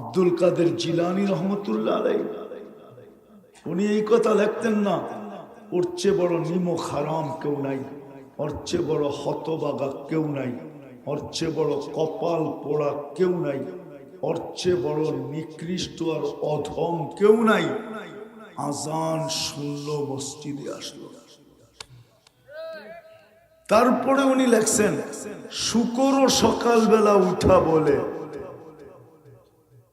আব্দুল কাদের জিলানি রহমতুল্লাহ উনি এই কথা লিখতেন না, ওর চেয়ে বড় নিমো খারাম কেউ নাই, ওর চেয়ে বড় হতবাগা কেউ নাই, ওর চেয়ে বড় কপাল পোড়া কেউ নাই, ওর চেয়ে বড় নিকৃষ্ট আর অধম কেউ নাই। আজান শুনল, মসজিদে আসলো। তারপরে উনি লেখছেন শুকরও সকালবেলা উঠা বলে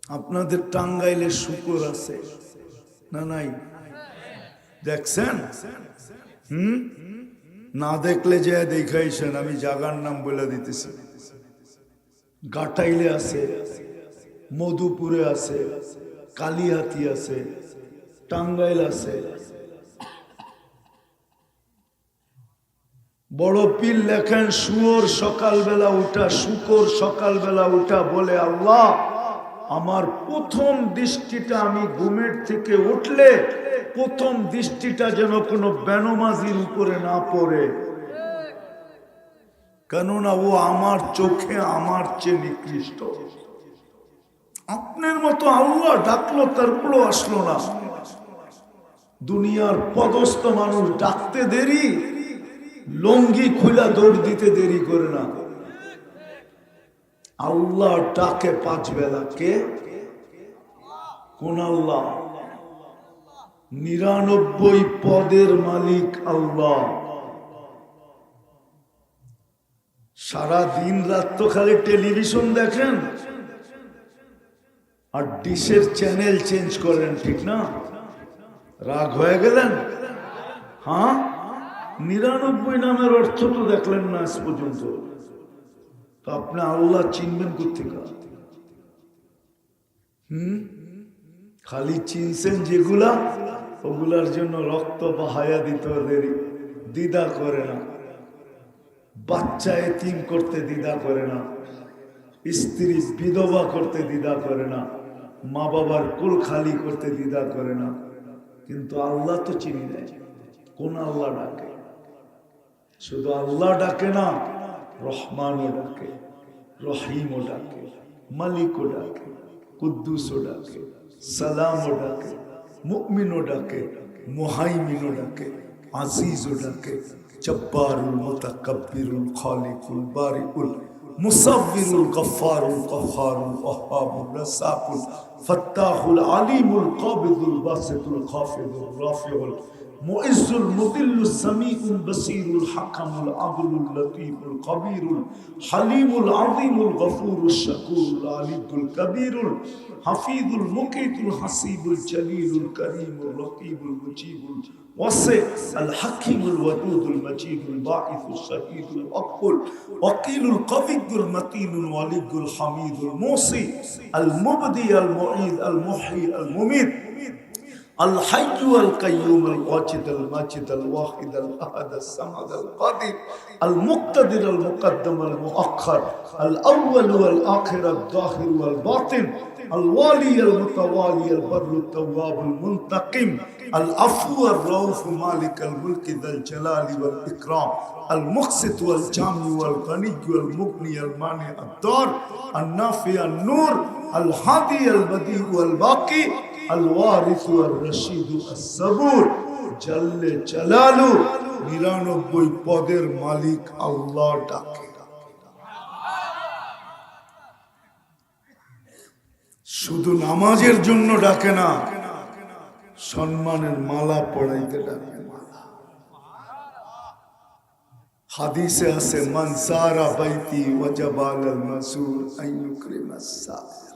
আপনাদের টাঙ্গাইলে শুকর আছে। না, নাই? দেখছেন? হুম? না দেখলে যে দেখাইছেন, আমি জাগার নাম বলে দিতেছি। গাটাইলে আছে, মধুপুরে আছে, কালিহাতি আছে, টাঙ্গাইল আছে। বড় পীর লেখেন, শুয়োর সকালবেলা উঠা, শুকর সকালবেলা উঠা বলে আল্লাহ। আমার প্রথম দৃষ্টিটা আমি ঘুমের থেকে উঠলে প্রথম দৃষ্টিটা যেন কোনো বেনমাজির উপরে না পড়ে। কেননা ও আমার চোখে আমার চেয়ে নিকৃষ্ট। আপনার মতো আল্লাহ ডাকলো, তারপরও আসলো না। দুনিয়ার পদস্থ মানুষ ডাকতে দেরি, লঙ্গি খুলা দৌড় দিতে দেরি করে না। আল্লাহ ডাকে পাঁচ বেলা। কে? কোন আল্লাহ? নিরানব্বই পদের মালিক আল্লাহ। সারা দিন রাত তো খালি টেলিভিশন দেখেন। আর ডিশের চ্যানেল চেঞ্জ করেন, ঠিক না? রাগ হয়ে গেলেন? হ্যাঁ? নিরানব্বই নামের অর্থ তো দেখলেন না আজ পর্যন্ত। তো আপনি আল্লাহ চিনবেন কোথেকে হুম? খালি চিনছেন যেগুলা, ওগুলার জন্য রক্ত বাহায়া দিতে দেরি। দ্বিধা করে না। বাচ্চা এতিম করতে দ্বিধা করে না। স্ত্রী বিধবা করতে দ্বিধা করে না। মা বাবার কুল খালি করতে দ্বিধা করে না। কিন্তু আল্লাহ তো চিনি নেয় কোন আল্লাহ ডাকে? শুধু আল্লাহ ডাকে না রহমানও ডাকে রহিমও ডাকে মালিকও ডাকে কুদ্দুসও ডাকে সালামও ডাকে মুকমিনও ডাকে মুহাইমিনও ডাকে আজিজও ডাকে জব্বারুল মুতাকাব্বিরুল খালিকুল বারিউল মুসাব্বিরুল গফফারুল কহ্হারুল ওয়াহ্হাবুর রাসাকুল ফাত্তাহুল আলিমুল কাবিদুল বাসিতুল খাফিদুল রাফিউল معز المضل السميع البصير الحكم العدل اللطيف الخبير الحليم العظيم الغفور الشكور العلي الكبير الحفيظ المقيت الحسيب الجليل الكريم الرقيب المجيب الوسع الحكيم الودود المجيد الباعث الشهيد الأقبل وقيل القوي المتين الولي الحميد الموصي المبدي المعيد المحيي المميت الحي القيوم الواجد الماجد الواحد الأحد الصمد القادر المقتدر المقدم المؤخر الأول والآخر الظاهر والباطن الوالي المتوالي البر التواب المنتقم العفو الرؤوف مالك الملك ذا الجلال والإكرام المقسط والجامع والغني والمغني المانع الدار النافع النور الهادي البديع والباقي আলওয়ারিসু আর রশিদু আসবুর জাল্লে জালালু, নিরানব্বই পদের মালিক আল্লাহ ডাকে। শুধু নামাজের জন্য ডাকে না, সম্মানের মালা পড়াইতে ডাকে হাদিসে আছে মানসারা বাইতি ওয়াজাবাল আল মাসুর আইয়ুকরিমাস সাদ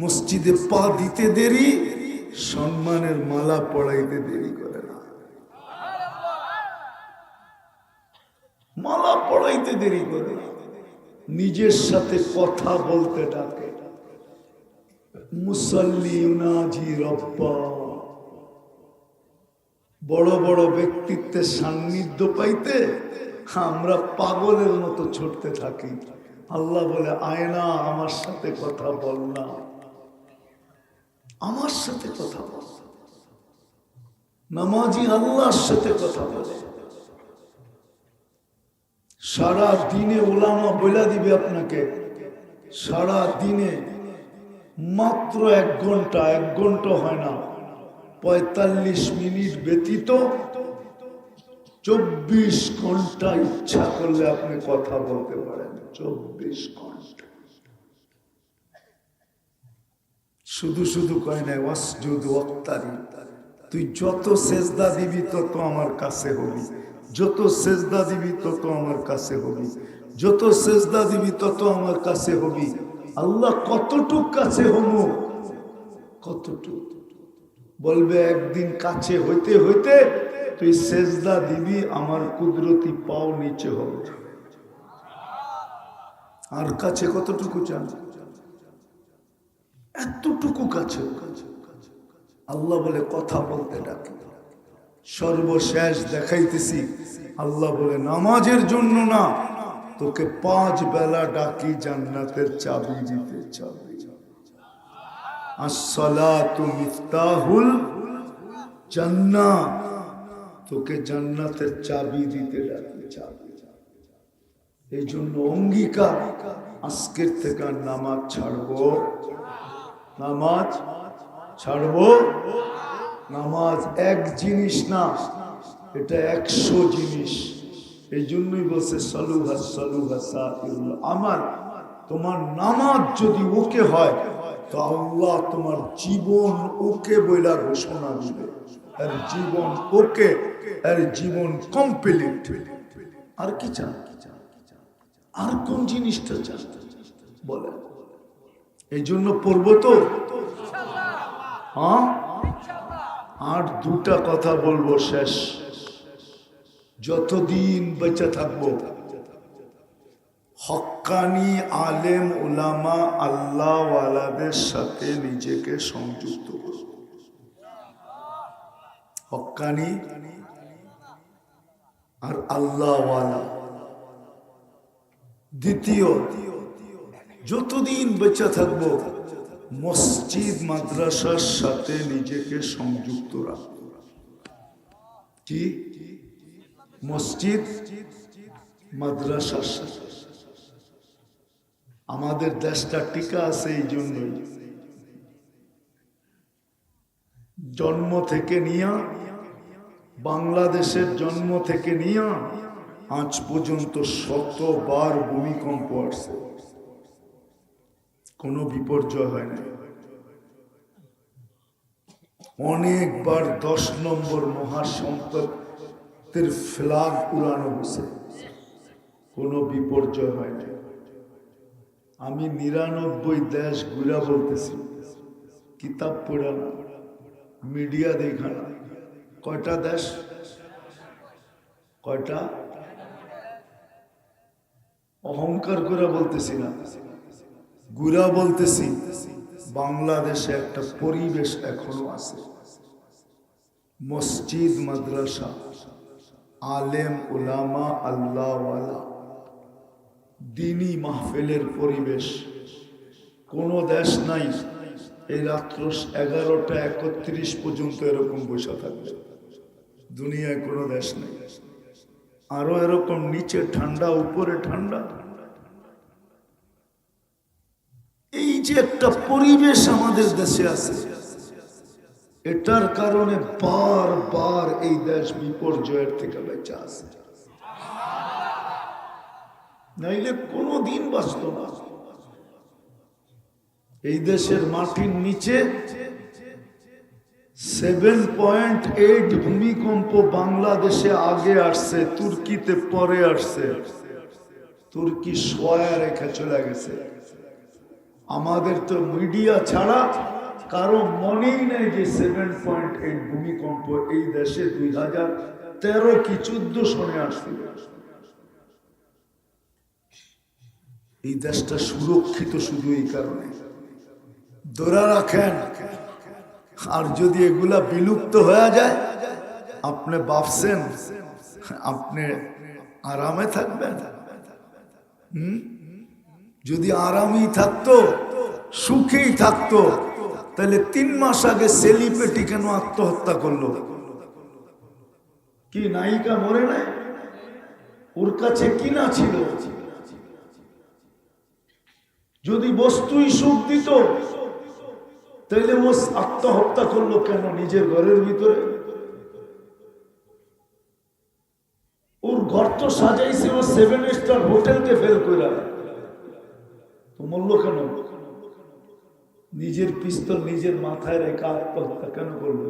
মসজিদে পা দিতে দেরি, সম্মানের মালা পড়াইতে দেরি করে মালা পড়াইতে দেরি করে নিজের সাথে কথা বলতে ডাকে। মুসল্লি উনাজি রব্বা। বড় বড় ব্যক্তিত্বের সান্নিধ্য পাইতে আমরা পাগলের মতো ছুটতে থাকি। আল্লাহ বলে, আয়না, আমার সাথে কথা বল না। আমার সাথে কথা বল। নামাজি আল্লাহর সাথে কথা বলে। সারা দিনে ওলামা বইলা দিবে আপনাকে। সারা দিনে মাত্র এক ঘণ্টা এক ঘণ্টা হয় না। পঁয়তাল্লিশ মিনিট ব্যতীত চব্বিশ ঘণ্টা ইচ্ছা করলে আপনি কথা বলতে পারেন। চব্বিশ ঘণ্টা। শুধু শুধু কয় নাই, ওয়াসজুদ ওয়াক্তারি। তুই যত সেজদা দিবি, তত আমার কাছে হবি। যত সেজদা দিবি, তত আমার কাছে হবি। যত সেজদা দিবি, তত আমার কাছে হবি। আল্লাহ কতটুক কাছে হমু কতটুক। বলবে, একদিন কাছে হইতে হইতে তুই সেজদা দিবি, আমার কুদরতি পাও নিচে হবে। আর কাছে কতটুকু চান? এতটুকু কাছে। আল্লাহ বলে, কথা বলতে ডাকে সর্বশেষ দেখাইতেছি, আল্লাহ বলে, নামাজের জন্য না, তোকে পাঁচ বেলা ডাকি জান্নাতের চাবি দিতে চাবি। তোকে জান্নাতের চাবি দিতে এই জন্য অঙ্গীকার, আজকের থেকে নামাজ ছাড়বো। নামাজ ছাড়বো? নামাজ এক জিনিস না, এটা একশো জিনিস। এই জন্যই বলছে, সালুহা সালুহা সাহিউল্লাহ আমার তোমার নামাজ যদি ওকে হয়, তো আল্লাহ তোমার জীবন ওকে বইলা ঘোষণা দিবে। এর জীবন ওকে এর জীবন কমপ্লিট আর কি চান? আর কোন জিনিসটা চান? বলেন। এই জন্য পড়ব তো? হ্যাঁ? আর দুটা কথা বলব শেষ। যতদিন বেঁচে থাকব। হক্কানি আলেম ওলামা আল্লাহওয়ালাদের সাথে নিজেকে সংযুক্ত করব হক্কানি আর আল্লাহওয়ালা। দ্বিতীয় যতদিন বেঁচে থাকব, মসজিদ, মাদ্রাসার সাথে নিজেকে সংযুক্ত রাখব। কি? মসজিদ, মাদ্রাসার সাথে। আমাদের দেশটা টিকা আছে এই জন্যই। জন্ম থেকে নিয়া, বাংলাদেশের জন্ম থেকে নিয়া, আজ পর্যন্ত শতবার ভূমিকম্প আসছে। কোনো বিপর্যয় হয় না অনেকবার দশ নম্বর মহাসম্পদের ফ্লাগ উড়ানো হয়েছে। কোনো বিপর্যয় হয় না আমি নিরানব্বই দেশ ঘুরা বলতেছি, কিতাব পড়া না, মিডিয়া দেখা না। কয়টা দেশ? কয়টা? অহংকার করে বলতেছি না। গুড়া বলতেছি, বাংলাদেশে একটা পরিবেশ এখনও আছে। মসজিদ, মাদ্রাসা, আলেম, উলামা, আল্লাহওয়ালা, দিনী মাহফিলের পরিবেশ। কোনো দেশ নাই, এই রাত্র এগারোটা একত্রিশ পর্যন্ত এরকম বসে থাকবে। দুনিয়ায় কোনো দেশ নেই। আরও এরকম নিচে ঠান্ডা, উপরে ঠান্ডা এই যে একটা পরিবেশ আমাদের দেশে আছে। এটার কারণে বারবার এই দেশ বিপর্যয়ের থেকে বেঁচে আছে। নাইলে কোনো দিন বাঁচত না। এই দেশের মাটির নিচে সেভেন পয়েন্ট এইট ভূমিকম্প বাংলাদেশে আগে আসছে, তুর্কিতে পরে আসছে। তুর্কি সয়া রেখে চলে গেছে। আমাদের তো মিডিয়া ছাড়া কারও মনেই নেই যে সেভেন পয়েন্ট এইট ভূমিকম্প এই দেশে দুই হাজার তেরো কি চোদ্দ সনে আসছিল এই দেশটা সুরক্ষিত শুধু এই কারণে। ধরে রাখেন, আর যদি এগুলা বিলুপ্ত হয়ে যায়, আপনি ভাবছেন আপনি আরামে থাকবেন। হুম? যদি আরামই থাকতো, সুখেই থাকতো, তাহলে তিন মাস আগে সেলিব্রিটি কেন আত্মহত্যা করল? কি নায়িকা মরে নাই? ওর কাছে কি না ছিল? যদি বস্তুই সুখ দিত, তাহলে ও আত্মহত্যা করল কেন নিজের ঘরের ভিতরে? ওর ঘর তো সাজাইছে, ও সেভেন স্টার হোটেলকে ফেল করে মূল্য কেন? নিজের পিস্তল নিজের মাথায় রেখে আত্মহত্যা কেন করবে